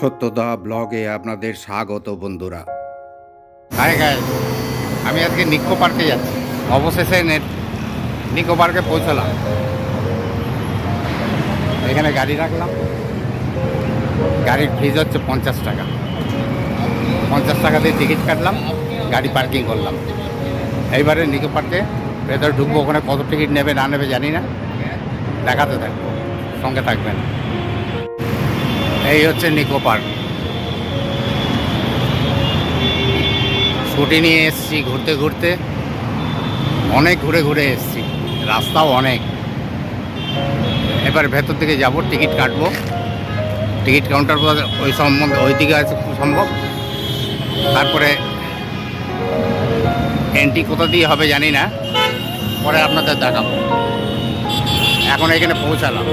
সত্যদা ব্লগে আপনাদের স্বাগত বন্ধুরা। হাই গাই আমি আজকে নিকো পার্কে যাচ্ছি। অবশেষে নেট নিকো পার্কে পৌঁছলাম। এখানে গাড়ি রাখলাম। গাড়ির ফিজ হচ্ছে পঞ্চাশ টাকা। পঞ্চাশ টাকা দিয়ে টিকিট কাটলাম, গাড়ি পার্কিং করলাম। এইবারে নিকো পার্কে ভেতরে ঢুকবো ওখানে কত টিকিট নেবে, না নেবে জানি না। দেখাতে থাকব, সঙ্গে থাকবেন। এই হচ্ছে নিকো পার্ক ছুটি নিয়ে এসছি, ঘুরতে ঘুরতে। অনেক ঘুরে ঘুরে এসছি। রাস্তাও অনেক। এবার ভেতর থেকে যাব, টিকিট কাটবো। টিকিট কাউন্টার ওই সম্বন্ধে ওই দিকে আছে সম্ভব। তারপরে এন্ট্রি কোথা দিয়ে হবে জানি না। পরে আপনাদের দেখাবো। এখন এখানে পৌঁছালাম।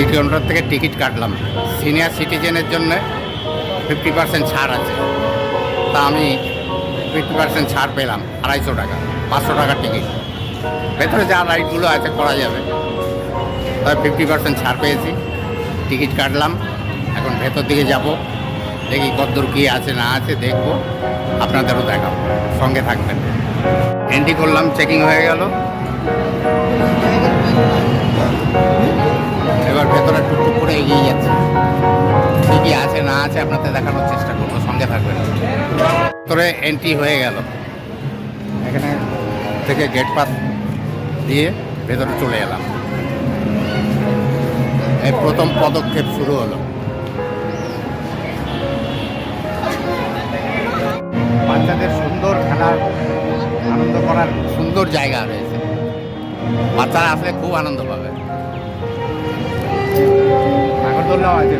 টিকিট কাউন্টার থেকে টিকিট কাটলাম। সিনিয়র সিটিজেনের জন্য ফিফটি পার্সেন্ট ছাড় আছে। তা আমি ফিফটি পার্সেন্ট ছাড় পেলাম, আড়াইশো টাকা, পাঁচশো টাকার টিকিট। ভেতরে যা রাইডগুলো আছে করা যাবে। তবে ফিফটি পার্সেন্ট ছাড় পেয়েছি, টিকিট কাটলাম। এখন ভেতর দিকে যাব, দেখি কতদূর কী আছে, না আছে, দেখব, আপনাদেরও দেখাবো। সঙ্গে থাকবেন। এন্ট্রি করলাম চেকিং হয়ে গেল। এবার ভেতরে টুকটুক করে এগিয়ে যাচ্ছে। কী আছে, না আছে, আপনাদের দেখানোর চেষ্টা করব, সঙ্গে থাকবেন। ভেতরে এন্ট্রি হয়ে গেল। এখানে থেকে গেট পাস দিয়ে ভেতরে চলে এলাম। এই প্রথম পদক্ষেপ শুরু হলো। বাচ্চাদের সুন্দর খেলার, আনন্দ করার সুন্দর জায়গা রয়েছে। বাচ্চারা আসলে খুব আনন্দ পাবে। নাগরদোল্লাও আছে।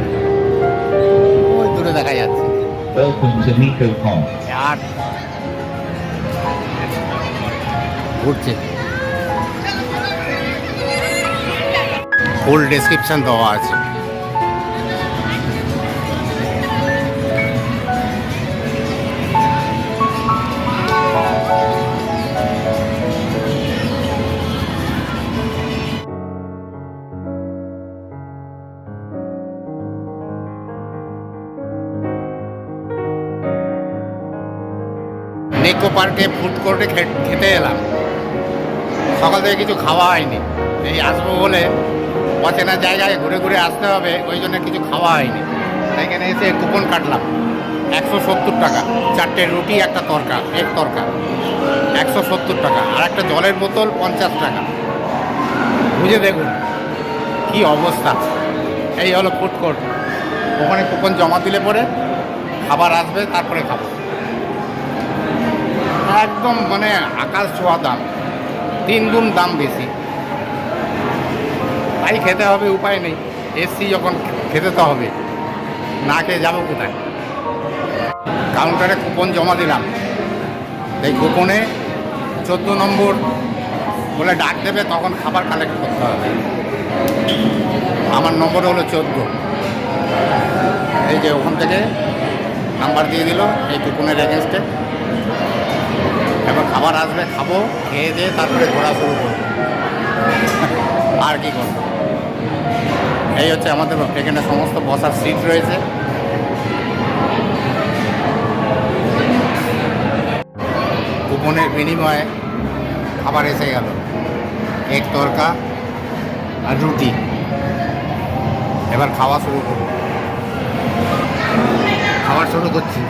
ওই দূরে দেখা যাচ্ছে. আর ঘুরছে। ফুল ডেসক্রিপশন দেওয়া আছে। নিকো পার্কে ফুড কোর্টে খেতে এলাম। সকাল থেকে কিছু খাওয়া হয়নি। এই আসব বলে অচেনা জায়গায় ঘুরে ঘুরে আসতে হবে, ওই জন্য কিছু খাওয়া হয়নি। এখানে এসে কুপন কাটলাম। একশো সত্তর টাকা। চারটে রুটি, একটা তরকা, এক তরকা। একশো সত্তর টাকা। আর একটা জলের বোতল, পঞ্চাশ টাকা। বুঝে দেখুন কি অবস্থা। এই হলো ফুড কোর্ট ওখানে কুপন জমা দিলে পরে খাবার আসবে, তারপরে খাব। একদম মানে আকাশ ছোঁয়া দাম। তিন গুণ দাম বেশি। তাই খেতে হবে, উপায় নেই। এসছি যখন খেতে তো হবে। না খেয়ে যাব কোথায়? কাউন্টারে কুপন জমা দিলাম। এই কুপনে চোদ্দ নম্বর বলে ডাক দেবে, তখন খাবার কালেক্ট করতে হবে। আমার নম্বর হলো চোদ্দ। এই যে ওখান থেকে নাম্বার দিয়ে দিল, এই কুপনের এগেনস্টে এবার খাবার আসবে, খাব, খেয়ে দিয়ে তারপরে ঘোরা শুরু করব। আর কি করব? এই হচ্ছে আমাদের এখানে সমস্ত বসার সিট রয়েছে। কুপনের বিনিময়ে খাবার এসে গেল। এক তরকা আর রুটি। এবার খাওয়া শুরু করব। খাবার শুরু করছি।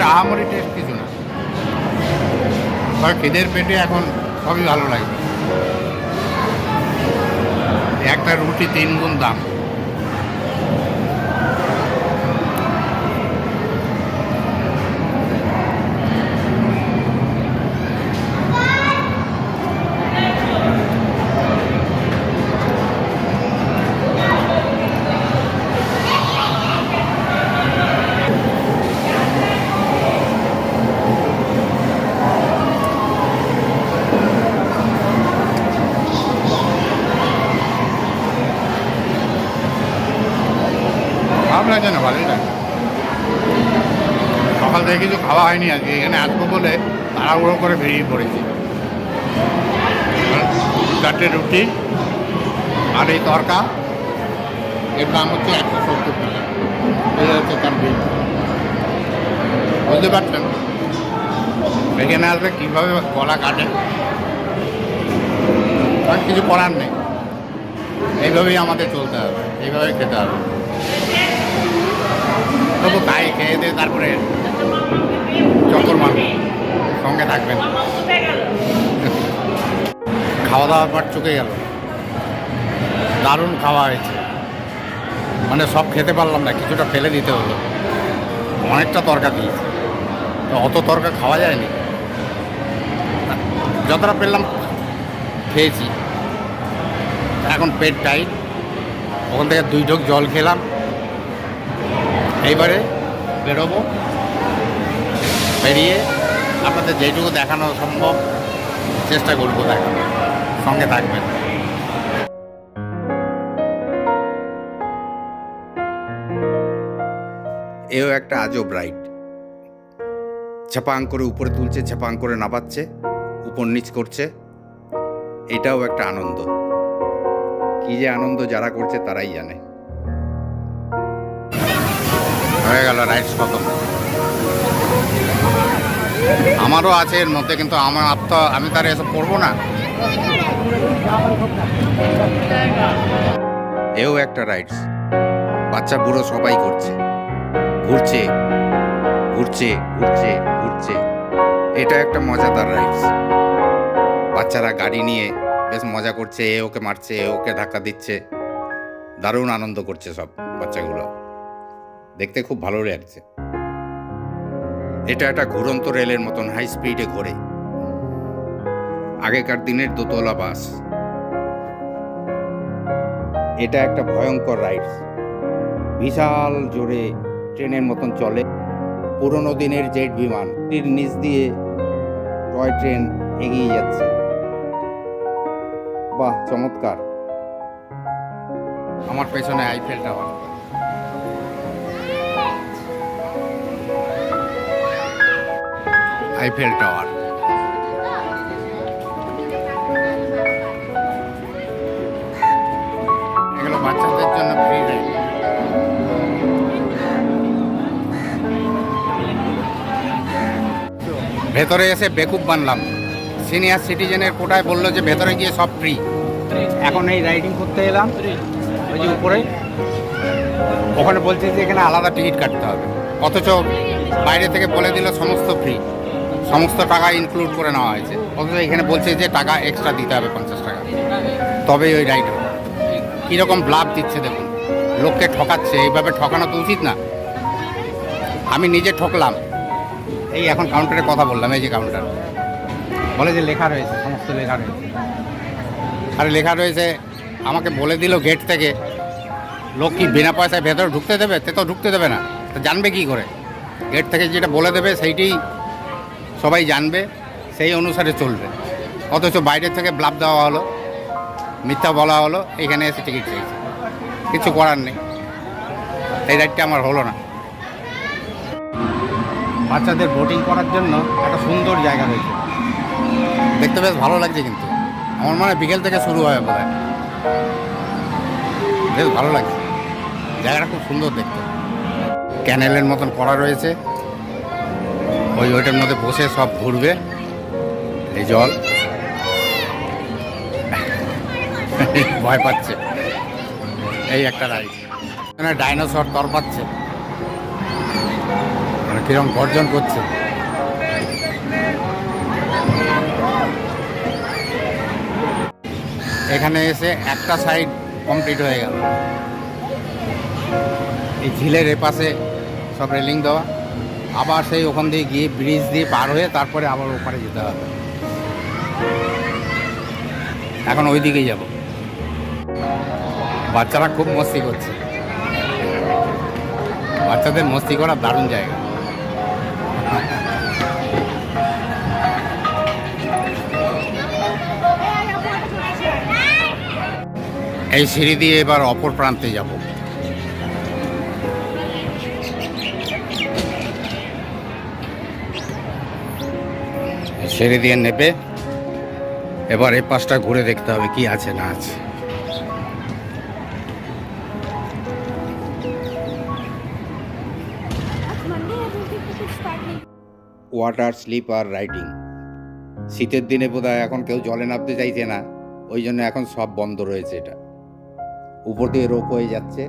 টেস্ট আহামরি টেস্ট কিছু না। তবে খিদের পেটে এখন সবই ভালো লাগে। একটা রুটি তিন গুণ দাম। হয়নি আজকে এখানে আসব বলে তাড়াহুড়ো করে বেরিয়ে পড়েছি। চারটে রুটি আর এই তরকা। এর দাম হচ্ছে একশো সত্তর টাকা। এই হচ্ছে তার বুঝতে পারছেন? এখানে আসলে কীভাবে গলা কাটে? আর কিছু করার নেই। এইভাবেই আমাদের চলতে হবে। এইভাবেই খেতে হবে। তবু খাই, খেয়ে দিয়ে তারপরে চক্কর মারব। সঙ্গে থাকবেন। খাওয়া দাওয়ার পর চুকে গেল। দারুণ খাওয়া হয়েছে। মানে সব খেতে পারলাম না, কিছুটা ফেলে দিতে হলো। অনেকটা তরকা দিয়েছে তো অত তরকা খাওয়া যায়নি। যতটা পেলাম খেয়েছি। এখন পেট টাইট ওখান থেকে দুই ঢোক জল খেলাম। এইবারে বেরোবো। বেরিয়ে আপনাদের যেটুকু দেখানো সম্ভব চেষ্টা করব দেখানো সঙ্গে থাকবেন। এও একটা আজব রাইড। ছাপাং করে উপরে তুলছে ছাপাং করে নাবাচ্ছে উপর নিচ করছে। এটাও একটা আনন্দ। কি যে আনন্দ যারা করছে তারাই জানে। হয়ে গেল রাইডস খতম। আমারও আছে, এর মধ্যে কিন্তু আমার তো আমি তার এসব করব না। এও একটা রাইডস বাচ্চা বুড়ো সবাই করছে ঘুরছে ঘুরছে ঘুরছে ঘুরছে। এটা একটা মজাদার রাইডস বাচ্চারা গাড়ি নিয়ে বেশ মজা করছে, এ ওকে মারছে, এ ওকে ধাক্কা দিচ্ছে। দারুণ আনন্দ করছে সব বাচ্চাগুলো। দেখতে খুব ভালো লাগছে। এটা একটা ঘুরন্ত রেলের মতন হাই স্পিডে ঘোরে। আগেকার দিনের দোতলা বাস। এটা একটা ভয়ঙ্কর রাইডস বিশাল জোরে ট্রেনের মতন চলে। পুরনো দিনের জেট বিমান নিচ দিয়ে টয় ট্রেন এগিয়ে যাচ্ছে। বাহ, চমৎকার। আমার পেছনে আইফেল টাওয়ার আইফেল টাওয়ার এগুলো বাচ্চাদের জন্য ফ্রি ভেতরে এসে বেকুব বানলাম। সিনিয়র সিটিজেনের কোটায় বলল যে ভেতরে গিয়ে সব ফ্রি এখন এই রাইডিং করতে এলাম। ওই যে উপরে। ওখানে বলছে যে এখানে আলাদা টিকিট কাটতে হবে। অথচ বাইরে থেকে বলে দিল সমস্ত ফ্রি সমস্ত টাকা ইনক্লুড করে নেওয়া হয়েছে। অথচ এখানে বলছে যে টাকা এক্সট্রা দিতে হবে পঞ্চাশ টাকা। তবেই ওই রাইড হবে। কীরকম লাভ দিচ্ছে দেখুন। লোককে ঠকাচ্ছে, এইভাবে ঠকানো তো উচিত না। আমি নিজে ঠকলাম। এই এখন কাউন্টারে কথা বললাম, এই যে কাউন্টার বলে যে লেখা রয়েছে, সমস্ত লেখা রয়েছে। আরে লেখা রয়েছে, আমাকে বলে দিল গেট থেকে। লোক কি বিনা পয়সায় ভেতরে ঢুকতে দেবে? সে তো ঢুকতে দেবে না। তো জানবে কি করে? গেট থেকে যেটা বলে দেবে সেইটাই সবাই জানবে, সেই অনুসারে চলবে। অথচ বাইরে থেকে ব্লাব দেওয়া হলো, মিথ্যা বলা হলো, এখানে এসে টিকিট চেয়েছে কিছু করার নেই। এই রাইডটা আমার হলো না। বাচ্চাদের বোটিং করার জন্য একটা সুন্দর জায়গা রয়েছে। দেখতে বেশ ভালো লাগছে কিন্তু। আমার মনে হয় বিকেল থেকে শুরু হয় বোধ বেশ ভালো লাগছে। জায়গাটা খুব সুন্দর দেখতে। ক্যানেলের মতন করা রয়েছে। ওই ওইটার মধ্যে বসে সব ঘুরবে। এই জল। ভয় পাচ্ছে। এই একটা রাইড। এখানে ডাইনোসর তর পাচ্ছে মানে কিরম গর্জন করছে। এখানে এসে একটা সাইড কমপ্লিট হয়ে গেল। এই ঝিলের এপাশে সব রেলিং দেওয়া। আবার সেই ওখান দিয়ে গিয়ে ব্রিজ দিয়ে পার হয়ে তারপরে আবার ওপারে যেতে হবে। এখন ওই দিকেই যাব। বাচ্চারা খুব মস্তি করছে। বাচ্চাদের মস্তি করার দারুণ জায়গা। এই সিঁড়ি দিয়ে এবার অপর প্রান্তে যাব। ছেড়ে দিয়ে নেবে। এবার এই পাশটা ঘুরে দেখতে হবে কি আছে না আছে. ওয়াটার স্লিপার রাইডিং শীতের দিনে বোধহয় এখন কেউ জলে নামতে চাইছে না, ওই জন্য এখন সব বন্ধ রয়েছে এটা। উপর দিয়ে রোপ হয়ে যাচ্ছে।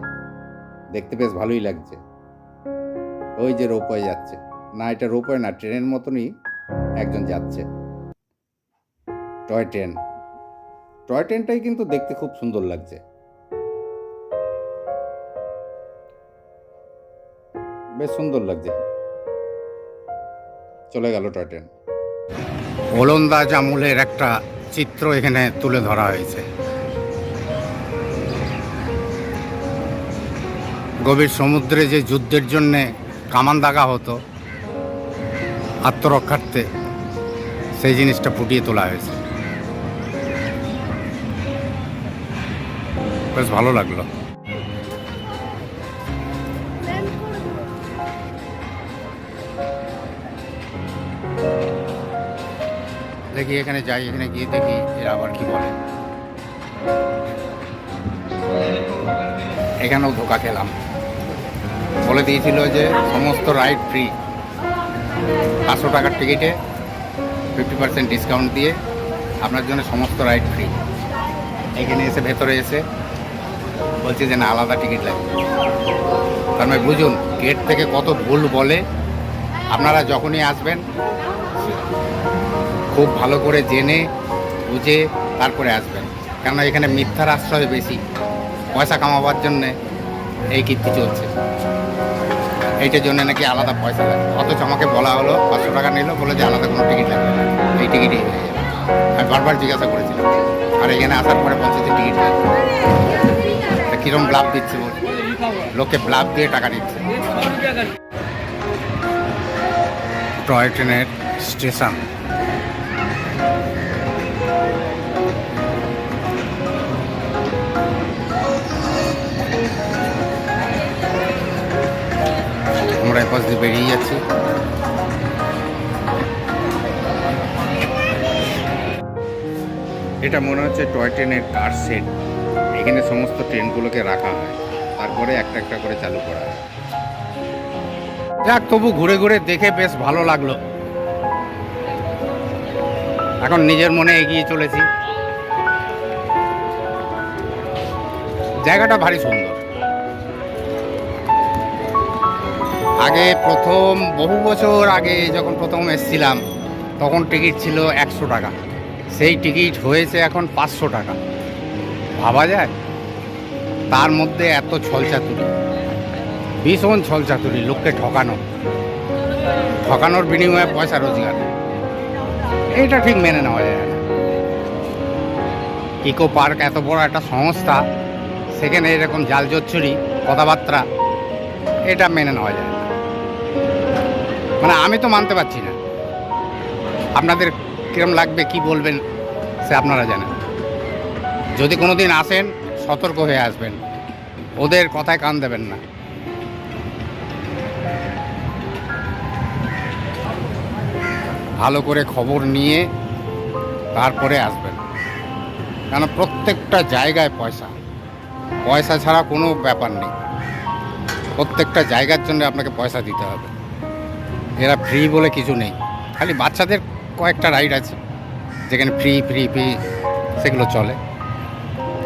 দেখতে বেশ ভালোই লাগছে। ওই যে রোপ হয়ে যাচ্ছে। না, এটা রোপ হয় না, ট্রেনের মতনই একজন যাচ্ছে। Toy train. টয় ট্রেনটাই কিন্তু দেখতে খুব সুন্দর লাগছে। বেশ সুন্দর লাগছে। চলে গেল টয় ট্রেন। ওলন্দাজ আমলের একটা চিত্র এখানে তুলে ধরা হয়েছে। গভীর সমুদ্রে যে যুদ্ধের জন্যে কামান দাগা হতো, আত্মরক্ষার্থে সেই জিনিসটা ফুটিয়ে তোলা হয়েছে। বেশ ভালো লাগল। দেখি এখানে যাই, এখানে গিয়ে দেখি এরা আবার কি বলে। এখানেও ধোকা খেলাম। বলে দিয়েছিল যে, সমস্ত রাইড ফ্রি পাঁচশো টাকার টিকিটে ফিফটি পার্সেন্ট ডিসকাউন্ট দিয়ে আপনার জন্য সমস্ত রাইড ফ্রি এখানে এসে ভেতরে এসে বলছে যে না, আলাদা টিকিট লাগবে। তার মানে বুঝুন গেট থেকে কত ভুল বলে আপনারা যখনই আসবেন, খুব ভালো করে জেনে, বুঝে তারপরে আসবেন। কেননা এখানে মিথ্যার আশ্রয় বেশি, পয়সা কামাবার জন্যে এই কীর্তি চলছে। এইটার জন্য নাকি আলাদা পয়সা লাগে। অথচ আমাকে বলা হলো পাঁচশো টাকা নিল বলে যে আলাদা কোনো টিকিট লাগবে না। এই টিকিটই হয়ে যাবে। আমি বারবার জিজ্ঞাসা করেছিলাম। আর এখানে আসার পরে বলছে যে টিকিট লাগবে। তা কীরকম ব্লাভ দিচ্ছে বল? লোকে ব্লাভ দিয়ে টাকা দিচ্ছে টয় ট্রেনের স্টেশন। আমরা এপাশ দিয়ে বেরিয়ে যাচ্ছি। এটা মনে হচ্ছে টয় ট্রেনের কার সেট এখানে সমস্ত ট্রেনগুলোকে রাখা হয়। তারপরে একটা একটা করে চালু করা হয়। যাক, তবু ঘুরে ঘুরে দেখে বেশ ভালো লাগল। এখন নিজের মনে এগিয়ে চলেছি। জায়গাটা ভারী সুন্দর। আগে প্রথম, বহু বছর আগে যখন প্রথম এসছিলাম, তখন টিকিট ছিল একশো টাকা। সেই টিকিট হয়েছে এখন পাঁচশো টাকা। ভাবা যায়? তার মধ্যে এত ছলচাতুরি। ভীষণ ছলচাতুরি, লোককে ঠকানো। ঠকানোর বিনিময়ে পয়সা রোজগার। এটা ঠিক মেনে নেওয়া যায় না। ইকো পার্ক এত বড় একটা সংস্থা, সেখানে এরকম জাল জচ্ছুরি, কথাবার্তা, এটা মেনে নেওয়া যায় মানে আমি তো মানতে পারছি না। আপনাদের কিরম লাগবে, কি বলবেন, সে আপনারা জানেন। যদি কোনো দিন আসেন, সতর্ক হয়ে আসবেন। ওদের কথায় কান দেবেন না। ভালো করে খবর নিয়ে তারপরে আসবেন। কেন, প্রত্যেকটা জায়গায় পয়সা। পয়সা ছাড়া কোনো ব্যাপার নেই। প্রত্যেকটা জায়গার জন্য আপনাকে পয়সা দিতে হবে। এরা ফ্রি বলে কিছু নেই। খালি বাচ্চাদের কয়েকটা রাইড আছে, যেখানে ফ্রি ফ্রি ফ্রি সেগুলো চলে।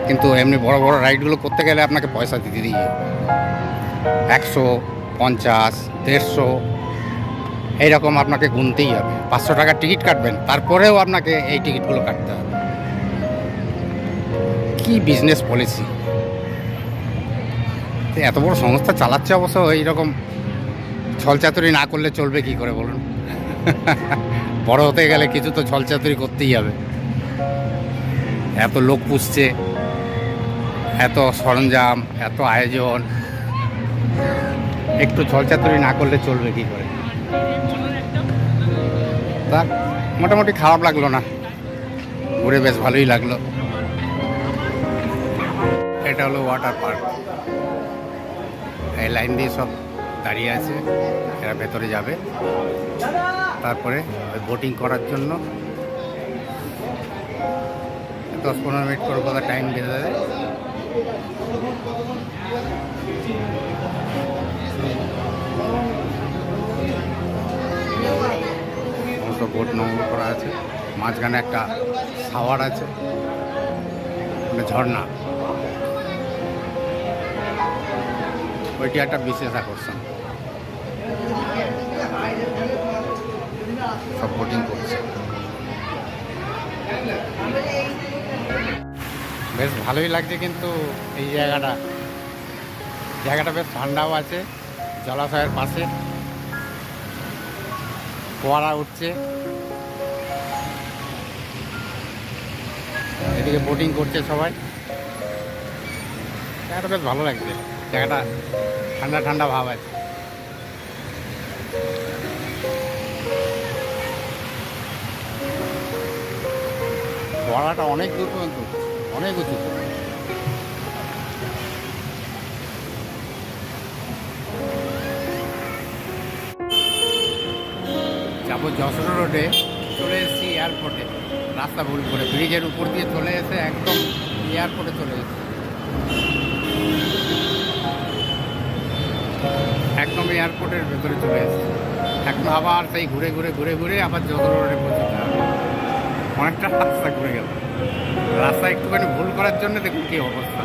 কিন্তু এমনি বড় বড় রাইডগুলো করতে গেলে আপনাকে পয়সা দিতে দিয়ে একশো, পঞ্চাশ, দেড়শো, এইরকম আপনাকে গুনতেই হবে। পাঁচশো টাকার টিকিট কাটবেন, তারপরেও আপনাকে এই টিকিটগুলো কাটতে হবে। কি বিজনেস পলিসি এত বড় সংস্থা চালাচ্ছে অবশ্য এইরকম ছলচাতুরি না করলে চলবে কি করে বলুন? বড় হতে গেলে কিছু তো ছলচাতুরি করতেই হবে। এত লোক পুষছে, এত সরঞ্জাম, এত আয়োজন, একটু ছলচাতুরি না করলে চলবে কি করে? তা মোটামুটি খারাপ লাগল না। ঘুরে বেশ ভালোই লাগল। এটা হলো ওয়াটার পার্ক এই লাইন দিয়ে সব দাঁড়িয়ে আছে, এরা ভেতরে যাবে। তারপরে বোটিং করার জন্য দশ পনেরো মিনিট করে কথা টাইম বেঁধে দেবে সমস্ত বোট নোংর করা আছে। মাঝখানে একটা সাওয়ার আছে মানে ঝর্ণা। ওইটি একটা বিশেষ আকর্ষণ। সব বোটিং করছে। বেশ ভালোই লাগছে কিন্তু এই জায়গাটা। জায়গাটা বেশ ঠান্ডাও আছে, জলাশয়ের পাশে। ফোয়ারা উঠছে। এদিকে বোটিং করছে সবাই। জায়গাটা বেশ ভালো লাগছে। জায়গাটা ঠান্ডা ঠান্ডা ভাব আছে। ফোয়ারাটা অনেক দূর পর্যন্ত, অনেক উঁচুতে যাব যশোর রোডে, চলে এসেছি এয়ারপোর্টে রাস্তা ভুল করে ব্রিজের উপর দিয়ে চলে এসে একদম এয়ারপোর্টে চলে এসেছি একদম এয়ারপোর্টের ভেতরে চলে এসেছি। এখন আবার সেই ঘুরে ঘুরে ঘুরে ঘুরে আবার যশোর রোডে হবে অনেকটা রাস্তা ঘুরে গেল। রাস্তা একটুখানি ভুল করার জন্য দেখুন কী অবস্থা।